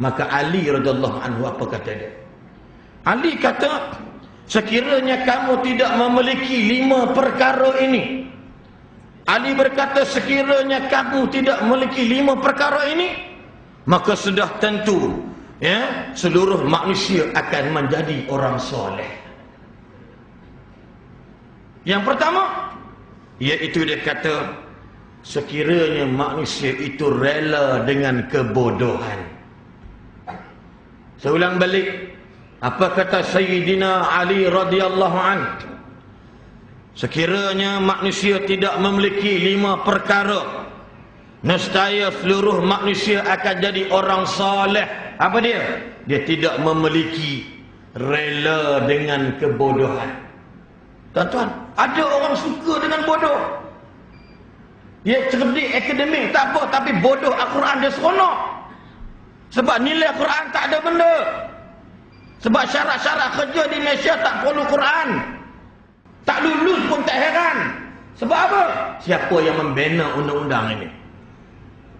Maka Ali radhiyallahu anhu apa kata dia? Ali kata, sekiranya kamu tidak memiliki lima perkara ini. Ali berkata, sekiranya kamu tidak memiliki lima perkara ini, maka sudah tentu ya seluruh manusia akan menjadi orang soleh. Yang pertama, iaitu dia kata, sekiranya manusia itu rela dengan kebodohan. Saya ulang balik. Apa kata Sayyidina Ali radhiyallahu an? Sekiranya manusia tidak memiliki lima perkara, nescaya seluruh manusia akan jadi orang soleh. Apa dia? Dia tidak memiliki rela dengan kebodohan. Tuan-tuan, ada orang suka dengan bodoh. Dia cerdik akademik tak apa tapi bodoh Al-Quran dia seronok. Sebab nilai Quran tak ada benda. Sebab syarat-syarat kerja di Malaysia tak perlu Quran. Tak lulus pun tak heran. Sebab apa? Siapa yang membina undang-undang ini?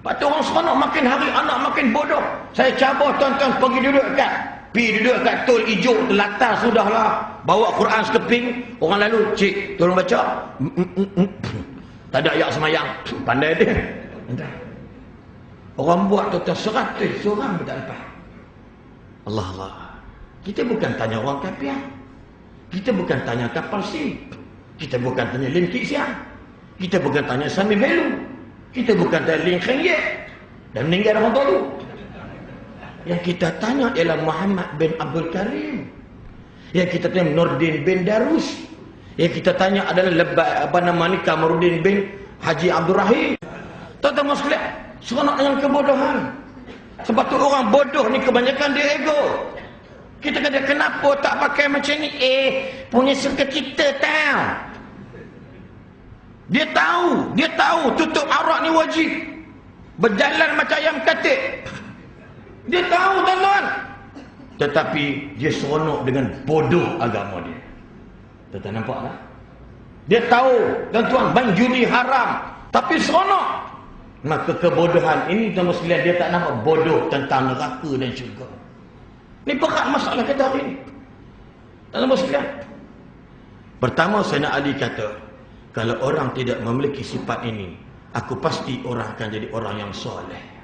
Lepas tu orang seronok makin hari anak makin bodoh. Saya cabar tuan-tuan pergi duduk kat Pi duduk kat tol hijau terlatar sudahlah. Bawa Quran sekeping, orang lalu, "Cik, tolong baca." Tak ada ayat semayang. Pandai dia. Orang buat tu seratus seorang pun tak lepas. Allah Allah. Kita bukan tanya orang kafir. Kita bukan tanya kapal si. Kita bukan tanya Lim Kik Siang. Kita bukan tanya Sami Belu. Kita bukan tanya Lim Kheng Ye. Dan meninggal orang tua Yang kita tanya ialah Muhammad bin Abdul Karim. Yang kita tanya Nurdin bin Darus. Yang kita tanya adalah lebat apa nama ni Kamarudin bin Haji Abdul Rahim. Tuan-tuan sekalian, seronok dengan kebodohan. Sebab tu orang bodoh ni kebanyakan dia ego. Kita kata kenapa tak pakai macam ni? Eh, punya suka kita tahu. Dia tahu, dia tahu tutup aurat ni wajib. Berjalan macam ayam katik. Dia tahu tuan-tuan. Tetapi dia seronok dengan bodoh agama dia. Tuan-tuan nampak tak? Dia tahu tuan-tuan main judi haram. Tapi seronok. Maka kebodohan ini tuan sekalian dia tak nampak bodoh tentang neraka dan syurga. Ini berat masalah kita hari ini. Tuan sekalian. Pertama Sayyidina Ali kata, kalau orang tidak memiliki sifat ini, aku pasti orang akan jadi orang yang soleh.